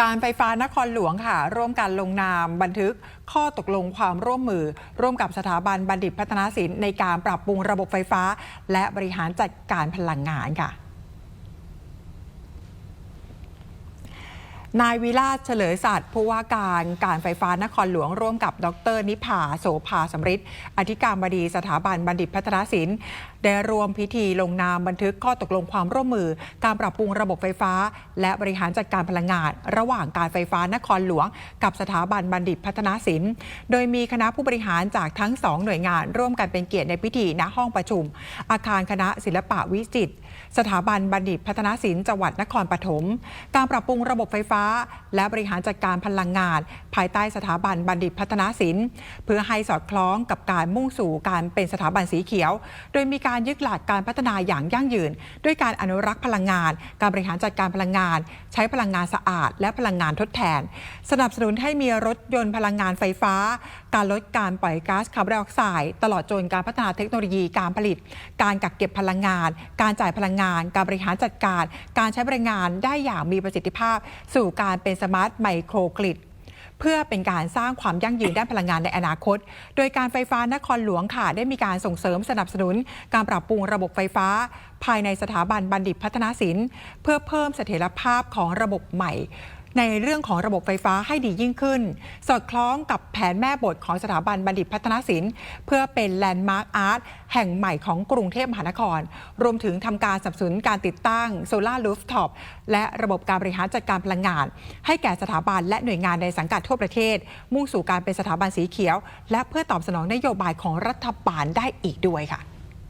การไฟฟ้านครหลวงค่ะ ร่วมกันลงนามบันทึกข้อตกลงความร่วมมือ ร่วมกับสถาบันบัณฑิตพัฒนาศิลป์ในการปรับปรุงระบบไฟฟ้า และบริหารจัดการพลังงานค่ะ นายวิราชเฉลยสัตว์ผู้ว่าการการไฟฟ้านครหลวงร่วมกับ ดร นิพาโสภาสำริดอธิการบดีสถาบันบัณฑิตพัฒนศิลป์ ได้รวมพิธีลงนามบันทึกข้อตกลงความร่วมมือ การปรับปรุงระบบไฟฟ้า และบริหารจัดการพลังงาน ระหว่างการไฟฟ้านครหลวง กับสถาบันบัณฑิตพัฒนศิลป์ โดยมีคณะผู้บริหารจากทั้งสองหน่วยงาน ร่วมกันเป็นเกียรติในพิธีณห้องประชุม อาคารคณะศิลปะวิจิตรสถาบันบัณฑิตพัฒนศิลป์จังหวัดนครปฐมการปรับปรุงระบบไฟฟ้าและบริหารจัดการพลังงาน ภายใต้สถาบันบัณฑิตพัฒนาศิลป์ เพื่อให้สอดคล้องกับการมุ่งสู่การเป็นสถาบันสีเขียว โดยมีการยึดหลักการพัฒนาอย่างยั่งยืน ด้วยการอนุรักษ์พลังงาน การบริหารจัดการพลังงาน ใช้พลังงานสะอาด และพลังงานทดแทน สนับสนุนให้มีรถยนต์พลังงานไฟฟ้า การลดการปล่อยก๊าซคาร์บอนไดออกไซด์ตลอดจนการพัฒนาเทคโนโลยีการผลิต การกักเก็บพลังงาน การจ่ายพลังงาน การบริหารจัดการ การใช้พลังงานได้อย่างมีประสิทธิภาพสู่การเป็นสมาร์ทไมโครกริดเพื่อเป็นการสร้างความยั่งยืนด้านพลังงานในอนาคต โดยการไฟฟ้านครหลวงค่ะ ได้มีการส่งเสริมสนับสนุน การปรับปรุงระบบไฟฟ้า ภายในสถาบันบัณฑิตพัฒนาศิลป์ เพื่อเพิ่มเสถียรภาพของระบบใหม่ ในเรื่องของระบบไฟฟ้าให้ดียิ่งขึ้น สอดคล้องกับแผนแม่บทของสถาบันบัณฑิตพัฒนศิลป์ เพื่อเป็นแลนด์มาร์คอาร์ตแห่งใหม่ของกรุงเทพมหานคร รวมถึงทำการสนับสนุนการติดตั้งโซลาร์รูฟท็อปและระบบการบริหารจัดการพลังงาน ให้แก่สถาบันและหน่วยงานในสังกัดทั่วประเทศ มุ่งสู่การเป็นสถาบันสีเขียว และเพื่อตอบสนองนโยบายของรัฐบาลได้อีกด้วยค่ะ